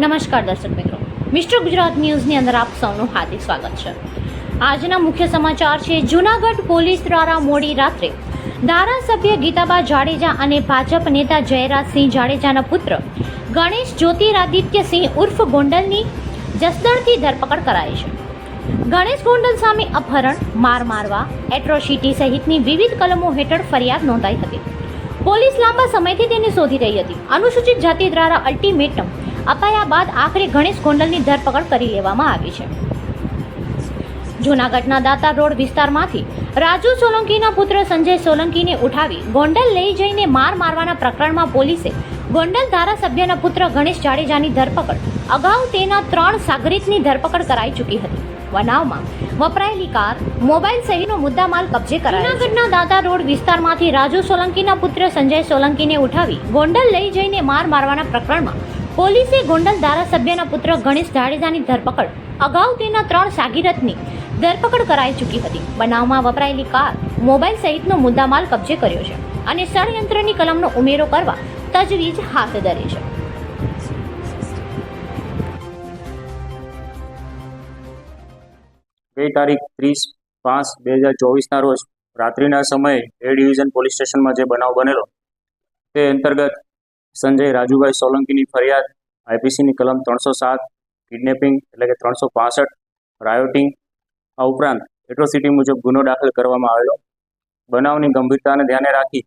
નમસ્કાર દર્શક મિત્રો. મિસ્ટર ગુજરાત ન્યૂઝની અંદર આપ સૌનું હાર્દિક સ્વાગત છે. આજના મુખ્ય સમાચાર છે, જૂનાગઢ પોલીસ દ્વારા મોડી રાત્રે ધારાસભ્ય ગીતાબા જાડેજા અને ભાજપ નેતા જયરાજસિંહ જાડેજાના પુત્ર ગણેશ જ્યોતિરાદિત્યસિંહ ઉર્ફ ગોંડલની જસદણથી ધરપકડ કરાઈ છે. ગણેશ ગોંડલ સામે અપહરણ, માર મારવા, એટ્રોસિટી સહિતની વિવિધ કલમો હેઠળ ફરિયાદ નોંધાઈ હતી. પોલીસ લાંબા સમયથી તેને શોધી રહી હતી. અનુસૂચિત જાતિ દ્વારા અલ્ટિમેટમ અપાયા બાદ આખરે ગણેશ ગોંડલની ધરપકડ કરી લેવામાં આવી છે. જૂનાગઢના દાતા રોડ વિસ્તારમાંથી રાજુ સોલંકીના પુત્ર સંજય સોલંકીને ઉઠાવી ગોંડલ લઈ જઈને માર મારવાના પ્રકરણમાં પોલીસે ગોંડલ ધારાસભ્યના પુત્ર ગણેશ જાડેજાની ધરપકડ, અગાઉ તેના ત્રણ સાગરિતની ધરપકડ કરાઈ ચૂકી હતી. બનાવમાં વપરાયેલી કાર, મોબાઈલ સહિતનો મુદ્દામાલ કબજે કરાયો જૂનાગઢના દાતા રોડ વિસ્તારમાંથી રાજુ સોલંકીના પુત્ર સંજય સોલંકીને ઉઠાવી ગોંડલ લઈ જઈને માર મારવાના પ્રકરણમાં પોલીસે ગોંડલ ધારાસભ્યના પુત્ર ગણેશ જાડેજાની ધરપકડ, અગાઉ તેના ત્રણ સાગીરથની ધરપકડ કરાઈ ચૂકી હતી. બનાવમાં વપરાયેલી કાર, મોબાઈલ સહિતનો મુદ્દામાલ કબજે કર્યો છે અને ષડયંત્રની કલમનો ઉમેરો કરવા તજવીજ હાથ ધરી છે. ગઈ તારીખ ત્રીસ પાંચ બે હજાર ચોવીસના રોજ રાત્રિના સમયે એ ડિવિઝન પોલીસ સ્ટેશનમાં જે બનાવ બનેલો, તે અંતર્ગત સંજય રાજુભાઈ સોલંકીની ફરિયાદ, આઈપીસીની કલમ ત્રણસો સાત, કિડનેપિંગ એટલે કે ત્રણસો પાસઠ, રાયોટિંગ, આ ઉપરાંત એટ્રોસિટી મુજબ ગુનો દાખલ કરવામાં આવેલો. બનાવની ગંભીરતાને ધ્યાને રાખી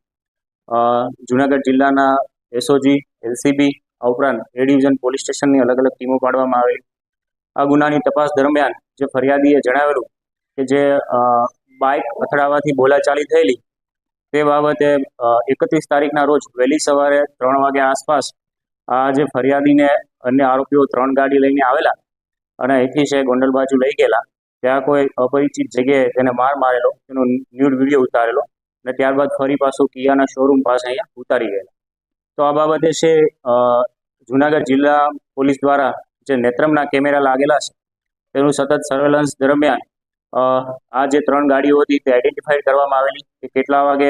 જૂનાગઢ જિલ્લાના એસઓજી, એલસીબી, આ ઉપરાંત એ ડિવિઝન પોલીસ સ્ટેશનની અલગ અલગ ટીમો પાડવામાં આવેલી. આ ગુનાની તપાસ દરમિયાન જે ફરિયાદીએ જણાવેલું કે જે બાઇક અથડાવાથી બોલાચાલી થયેલી તે બાબતે એકત્રીસ તારીખના રોજ વહેલી સવારે ત્રણ વાગ્યા આસપાસ આ જે ફરિયાદીને અન્ય આરોપીઓ ત્રણ ગાડી લઈને આવેલા અને અહીંથી છે ગોંડલ બાજુ લઈ ગયેલા. ત્યાં કોઈ અપરિચિત જગ્યાએ તેને માર મારેલો, તેનો ન્યૂડ વીડિયો ઉતારેલો અને ત્યારબાદ ફરી પાછું કિયાના શોરૂમ પાસે અહીંયા ઉતારી ગયેલા. તો આ બાબતે છે જુનાગઢ જિલ્લા પોલીસ દ્વારા જે નેત્રમના કેમેરા લાગેલા છે, તેનું સતત સર્વેલન્સ દરમિયાન આ જે ત્રણ ગાડીઓ હતી તે આઈડેન્ટિફાઈડ કરવામાં આવેલી કે કેટલા વાગે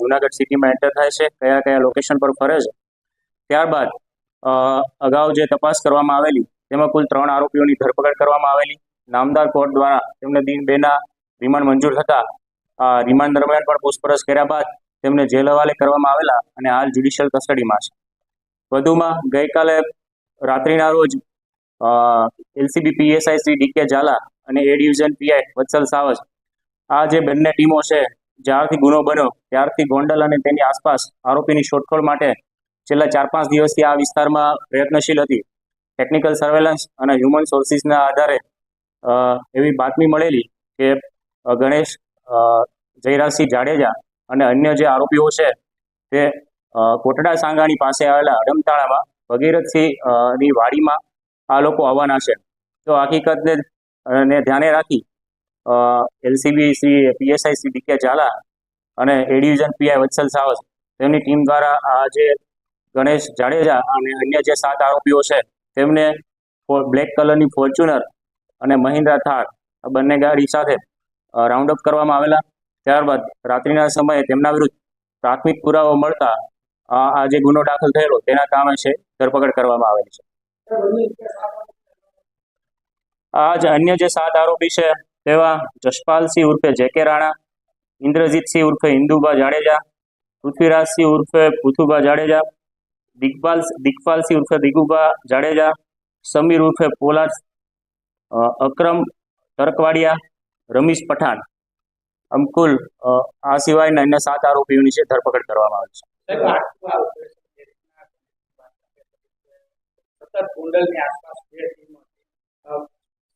જુનાગઢ સિટીમાં એન્ટર થાય છે, કયા કયા લોકેશન પર ફરે છે. ત્યારબાદ અગાઉ જે તપાસ કરવામાં આવેલી, તેમાં કુલ ત્રણ આરોપીઓની ધરપકડ કરવામાં આવેલી. નામદાર કોર્ટ દ્વારા તેમને દિન બેના રિમાન્ડ મંજૂર થતા રિમાન્ડ દરમિયાન પણ પૂછપરછ કર્યા બાદ તેમને જેલ હવાલે કરવામાં આવેલા અને હાલ જ્યુડિશિયલ કસ્ટડીમાં છે. વધુમાં, ગઈકાલે રાત્રિના રોજ LCB PSI Shri DK Zala અને એ ડિવિઝન પીઆઈ વત્સલ સાવજ. આ જે બંને ટીમો છે, જ્યારથી ગુનો બન્યો, ત્યારથી ગોંડલ અને તેની આસપાસ આરોપીની શોધખોળ માટે છેલ્લા ચાર પાંચ દિવસથી આ વિસ્તારમાં પ્રયત્નશીલ હતી. ટેકનિકલ સર્વેલન્સ અને હ્યુમન સોર્સિસના આધારે એવી બાતમી મળેલી કે ગણેશ જયરાજસિંહ જાડેજા અને અન્ય જે આરોપીઓ છે, તે કોટડા સાંગાણી પાસે આવેલા અડમતાળામાં ભગીરથસિંહની વાડીમાં આ લોકો આવવાના છે. તો હકીકતને અ, ને ધ્યાને રાખી LCB Shri PSI Shri DK Zala અને એ ડિવિઝન પીઆઈ વત્સલ સાવસ તેમની ટીમ દ્વારા આ જે ગણેશ જાડેજા અને અન્ય જે સાત આરોપીઓ છે તેમને બ્લેક કલરની ફોર્ચ્યુનર અને મહિન્દ્રા થાર આ બંને ગાડી સાથે રાઉન્ડ અપ કરવામાં આવેલા. ત્યારબાદ રાત્રિના સમયે તેમના વિરુદ્ધ પ્રાથમિક પુરાવો મળતા આ જે ગુનો દાખલ થયેલો તેના કામે છે ધરપકડ કરવામાં આવેલી છે. આ જે અન્ય જે સાત આરોપી છે, તેવા જશપાલસિંહ ઉર્ફે જેકે રાણા, ઇન્દ્રજીતસિંહ ઉર્ફે ઇન્દુબા જાડેજા, પૃથ્વીરાજસિંહ ઉર્ફે પૃથુબા જાડેજા, દિગ્પાલ, દિગ્પાલસિંહ ઉર્ફે દિગુબા જાડેજા, સમીર ઉર્ફે પોલાદ અક્રમ તરકવાડિયા, રમીશ પઠાણ. આમ આ સિવાયના અન્ય સાત આરોપીઓની છે, ધરપકડ કરવામાં આવી છે. કુંડલની આસપાસ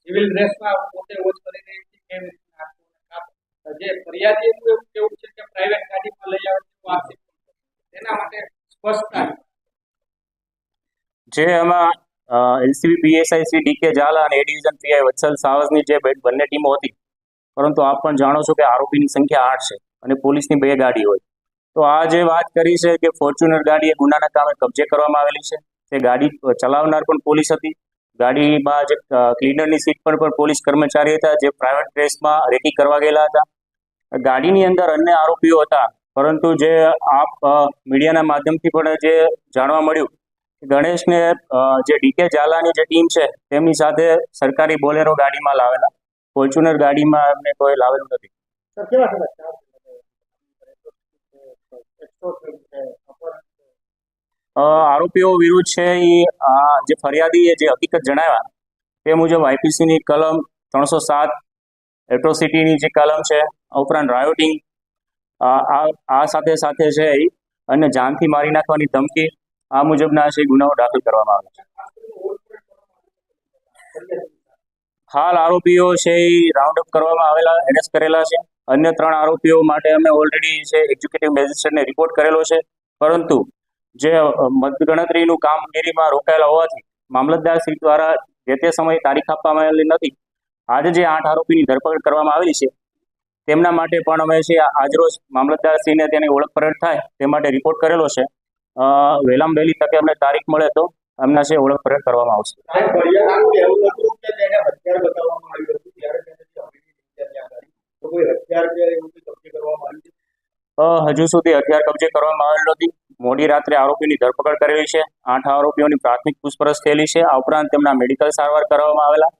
સિવિલ ડ્રેસમાં પોતે વોચ કરી કેમ. જે ફરિયાદીનું એવું કેવું છે કે પ્રાઇવેટ ગાડીમાં લઈ આવે છે. તેના માટે સ્પષ્ટતા જે એમાં LCB PSI Shri DK Zala અને એ ડિવિઝન પીઆઈ વત્સલ સાવજની જે બંને ટીમો હતી, પરંતુ આપ પણ જાણો છો કે આરોપીની સંખ્યા આઠ છે અને પોલીસની બે ગાડી હોય તો આ જે વાત કરી છે કે ફોર્ચ્યુનર ગાડી એ ગુનાના કામે કબજે કરવામાં આવેલી છે, તે ગાડી ચલાવનાર પણ પોલીસ હતી ગાડીમાં જે ક્લીનરની સીટ પર પણ પોલીસ કર્મચારી હતા જે પ્રાઇવેટ ડ્રેસમાં રેકી કરવા ગયેલા હતા. ગાડીની અંદર અન્ય આરોપીઓ હતા પરંતુ જે આપ મીડિયાના માધ્યમથી પણ જે જાણવા મળ્યું ગણેશને જે ડીકે ઝાલાની જે ટીમ છે તેમની સાથે સરકારી બોલેરો ગાડીમાં લાવેલા. ફોર્ચ્યુનર ગાડીમાં એમને કોઈ લાવેલું નથી. આરોપીઓ વિરુદ્ધ છે એ આ જે ફરિયાદીએ જે હકીકત જણાવ્યા તે મુજબ આઈપીસીની કલમ ત્રણસો સાત એટ્રોસિટીની જે કલમ છે ઉપરાંત રાયોટિંગ આ સાથે સાથે છે અને જાનથી મારી નાખવાની ધમકી, આ મુજબના છે ગુનાઓ દાખલ કરવામાં આવે છે. હાલ આરોપીઓ છે એ રાઉન્ડ અપ કરવામાં આવેલા એરેસ્ટ કરેલા છે. અન્ય ત્રણ આરોપીઓ માટે અમે ઓલરેડી છે એક્ઝિક્યુટિવ મેજિસ્ટ્રેટને રિપોર્ટ કરેલો છે. પરંતુ જે મતગણતરીનું કામગીરીમાં રોકાયેલા હોવાથી મામલતદાર શ્રી દ્વારા જે તે સમયે તારીખ આપવામાં આવેલી નથી આજે જે આઠ આરોપીની ધરપકડ કરવામાં આવેલી છે તેમના માટે પણ અમે છે આજરોજ મામલતદારશ્રીને તેની ઓળખ પરેડ થાય તે માટે રિપોર્ટ કરેલો છે. વહેલામ વહેલી તકે અમને તારીખ મળે તો એમના છે ઓળખ પરેડ કરવામાં આવશે હજુ સુધી હથિયાર કબજે કરવામાં આવેલ નથી. મોડી રાત્રે આરોપીની ધરપકડ કરેલી છે. આઠ આરોપીઓની પ્રાથમિક પૂછપરછ થયેલી છે. આ ઉપરાંત તેમના મેડિકલ સારવાર કરવામાં આવેલા.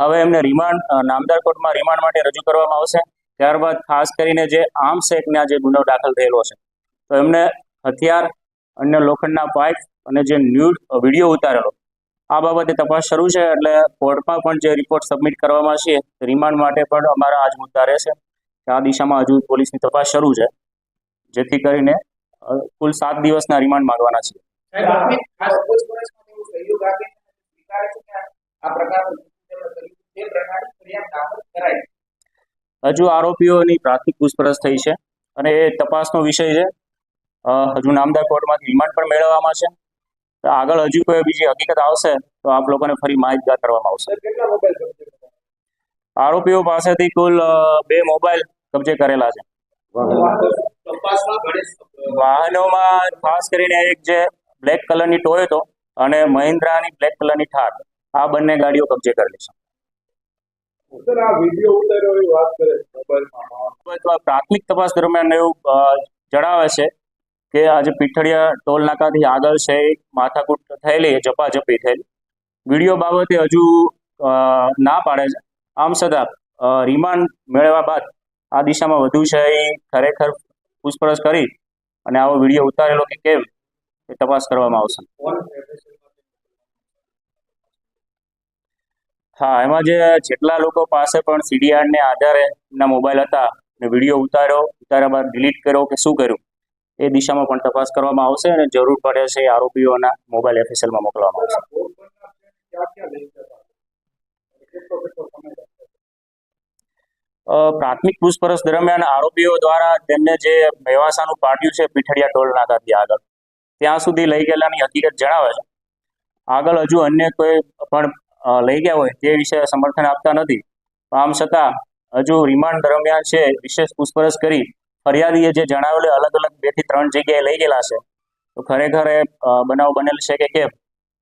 હવે એમને રિમાન્ડ નામદાર કોર્ટમાં રિમાન્ડ માટે રજૂ કરવામાં આવશે. ત્યારબાદ ખાસ કરીને જે આર્મ્સ એક્ટના જે ગુનો દાખલ થયેલો છે. તો એમને હથિયાર અન્ય લોખંડના પાઇપ અને જે ન્યૂડ વીડિયો ઉતારેલો. આ બાબતે તપાસ શરૂ છે એટલે કોર્ટમાં પણ જે રિપોર્ટ સબમિટ કરવામાં છે રિમાન્ડ માટે પણ અમારા આજ મુદ્દા રહેશે. આ દિશામાં હજુ પોલીસની તપાસ શરૂ છે. જેથી કરીને કુલ સાત દિવસના રિમાન્ડ માંગવાના છે. હજુ આરોપીઓની પ્રાથમિક પૂછપરછ થઈ છે અને એ તપાસનો વિષય છે. હજુ નામદાર કોર્ટમાંથી રિમાન્ડ પણ મેળવવામાં છે. તો આગળ હજુ કોઈ બીજી હકીકત આવશે તો આપ લોકોને ફરી માહિતગાર કરવામાં આવશે? આરોપીઓ પાસેથી કુલ બે મોબાઈલ કબજે કરેલા છે. વાહનોમાં ખાસ કરીને એક જે બ્લેક કલરની ટોયોટો અને મહિન્દ્રાની બ્લેક કલરની થાર. આ બંને ગાડીઓ કબજે કરેલી છે પ્રાથમિક તપાસ દરમિયાન એવું જણાવે છે કે આજે પીઠળિયા ટોલ નાકાથી આગળ છે માથાકૂટ થયેલી જપાજપી થયેલી. વીડિયો બાબતે હજુ ના પાડે છે. આમ છતાં રિમાન્ડ મેળવ્યા બાદ આ દિશામાં વધુ છે એ ખરેખર પૂછપરછ કરી અને આવો વીડિયો ઉતારેલો કે કેમ, એ તપાસ કરવામાં આવશે. હા, એમાં જે જેટલા લોકો પાસે પણ સીડીઆરને આધારે એમના મોબાઈલ હતા ને વીડિયો ઉતાર્યો, ઉતાર્યા બાદ ડિલીટ કર્યો કે શું કર્યું, એ દિશામાં પણ તપાસ કરવામાં આવશે અને જરૂર પડે છે આરોપીઓના મોબાઈલ એફએસએલમાં મોકલવામાં આવશે ભોગ બનનાર છે ક્યાં ક્યાં લઈ જતા કેટલો કેટલો સમય લાગતો? અ, પ્રાથમિક પૂછપરછ દરમિયાન આરોપીઓ દ્વારા તેમને જે મેવાસાનું પાટિયું છે પીઠડિયા ટોલ નાકાથી આગળ, ત્યાં સુધી લઈ ગયેલાની હકીકત જણાવે છે. આગળ હજુ અન્ય કોઈ પણ લઈ ગયા હોય તે વિશે સમર્થન આપતા નથી. આમ છતાં, હજુ રિમાન્ડ દરમિયાન છે, વિશેષ પૂછપરછ કરી, ફરિયાદીએ જે જણાવેલું અલગ અલગ બેથી ત્રણ જગ્યાએ લઈ ગયેલા છે. તો ખરેખર એ બનાવ બનેલ છે કે કેમ,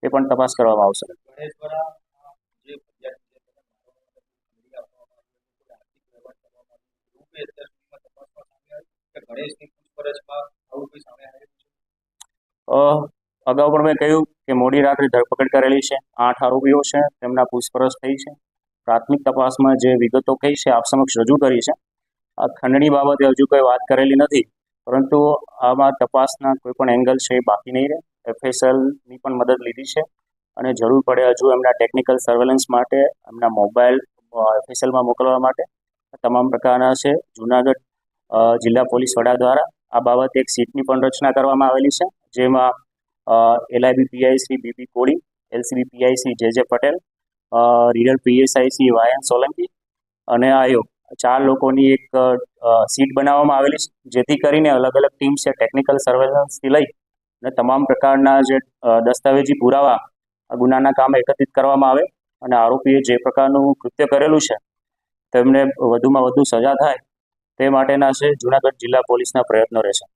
એ પણ તપાસ કરવામાં આવશે ગણેશ દ્વારા જે વિદ્યાર્થી છે તેને મારવામાં આવ્યું, એવું કંઈ અગાઉ પણ મેં કહ્યું કે મોડી રાત્રે ધરપકડ કરેલી છે. આઠ આરોપીઓ છે, તેમના પૂછપરછ થઈ છે. પ્રાથમિક તપાસમાં જે વિગતો કહી છે, આપ સમક્ષ રજૂ કરી છે. આ ખંડણી બાબતે હજુ કોઈ વાત કરેલી નથી, પરંતુ આમાં તપાસના કોઈ પણ એંગલ છે એ બાકી નહીં રહે. એફએસએલની પણ મદદ લીધી છે અને જરૂર પડે હજુ એમના ટેકનિકલ સર્વેલન્સ માટે, એમના મોબાઈલ એફએસએલમાં મોકલવા માટે. તમામ પ્રકારના છે. જુનાગઢ જિલ્લા પોલીસ વડા દ્વારા આ બાબતે એક સીટની પણ રચના કરવામાં આવેલી છે. જેમાં LIB PI B B Koli LCB PI J Patel reader PSI Shri Y N Solanki અને આયોગ. ચાર લોકોની એક સીટ બનાવવામાં આવેલી છે, જેથી કરીને અલગ અલગ ટીમ છે, ટેકનિકલ સર્વેલન્સથી લઈ અને તમામ પ્રકારના જે દસ્તાવેજી પુરાવા ગુનાના કામે એકત્રિત કરવામાં આવે અને આરોપીએ જે પ્રકારનું કૃત્ય કરેલું છે તેમને વધુમાં વધુ સજા થાય તે માટેના છે જુનાગઢ જિલ્લા પોલીસના પ્રયત્નો રહેશે.